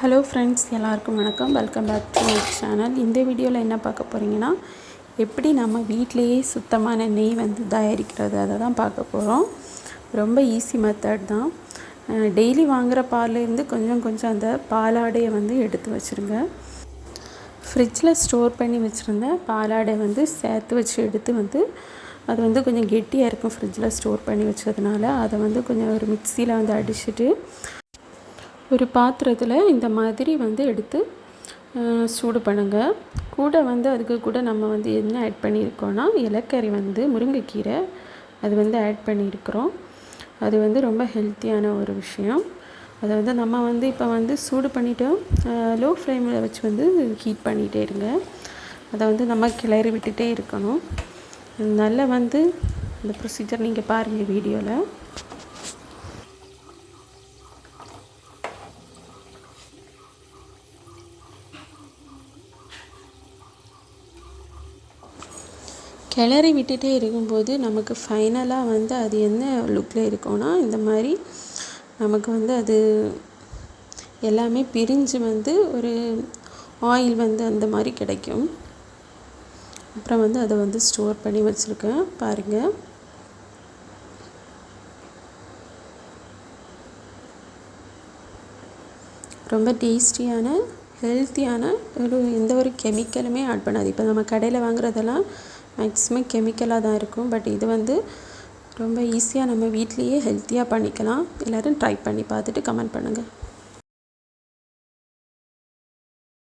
Hello friends எல்லாருக்கும் வணக்கம். Welcome back to my channel இந்த வீடியோவில் என்ன பார்க்க போகிறீங்கன்னா எப்படி நம்ம வீட்டிலையே சுத்தமான நெய் வந்து தயாரிக்கிறது அதை தான் பார்க்க போகிறோம் ரொம்ப ஈஸி மெத்தட் தான். டெய்லி வாங்குகிற பால்லேருந்து கொஞ்சம் கொஞ்சம் அந்த பாலாடையை வந்து எடுத்து வச்சுருங்க. ஃப்ரிட்ஜில் ஸ்டோர் பண்ணி வச்சுருந்த பாலாடை வந்து சேர்த்து வச்சு எடுத்து வந்து அது வந்து கொஞ்சம் கெட்டியாக இருக்கும் ஃப்ரிட்ஜில் ஸ்டோர் பண்ணி வச்சதுனால அதை வந்து கொஞ்சம் ஒரு மிக்சியில் வந்து அடிச்சுட்டு ஒரு பாத்திரத்தில் இந்த மாதிரி வந்து எடுத்து சூடு பண்ணுங்கள் கூட வந்து அதுக்கு கூட நம்ம வந்து என்ன ஆட் பண்ணியிருக்கோன்னா இலக்கறி வந்து முருங்கைக்கீரை அது வந்து ஆட் பண்ணியிருக்கிறோம். அது வந்து ரொம்ப ஹெல்த்தியான ஒரு விஷயம். அதை வந்து நம்ம வந்து இப்போ வந்து சூடு பண்ணிட்டோம் லோ ஃப்ளேமில் வச்சு வந்து ஹீட் பண்ணிகிட்டே இருங்க. அதை வந்து நம்ம கிளறி விட்டுட்டே இருக்கணும். நல்லா வந்து இந்த ப்ரொசீஜர் நீங்கள் பாருங்கள் வீடியோவில் கிளறி விட்டுட்டே இருக்கும்போது நமக்கு ஃபைனலாக வந்து அது என்ன லுக்கில் இருக்கும்னா இந்த மாதிரி நமக்கு வந்து அது எல்லாமே பிரிஞ்சு வந்து ஒரு ஆயில் வந்து அந்த மாதிரி கிடைக்கும். அப்புறம் வந்து அதை வந்து ஸ்டோர் பண்ணி வச்சுருக்கேன். பாருங்கள் ரொம்ப டேஸ்டியான ஹெல்த்தியான ஒரு எந்த ஒரு கெமிக்கலுமே ஆட் பண்ணாது. இப்போ நம்ம கடையில் வாங்குறதெல்லாம் மேக்ஸிமம் கெமிக்கலாக தான் இருக்கும். பட் இது வந்து ரொம்ப ஈஸியாக நம்ம வீட்லேயே ஹெல்த்தியாக பண்ணிக்கலாம். எல்லோரும் ட்ரை பண்ணி பார்த்துட்டு கமெண்ட் பண்ணுங்கள்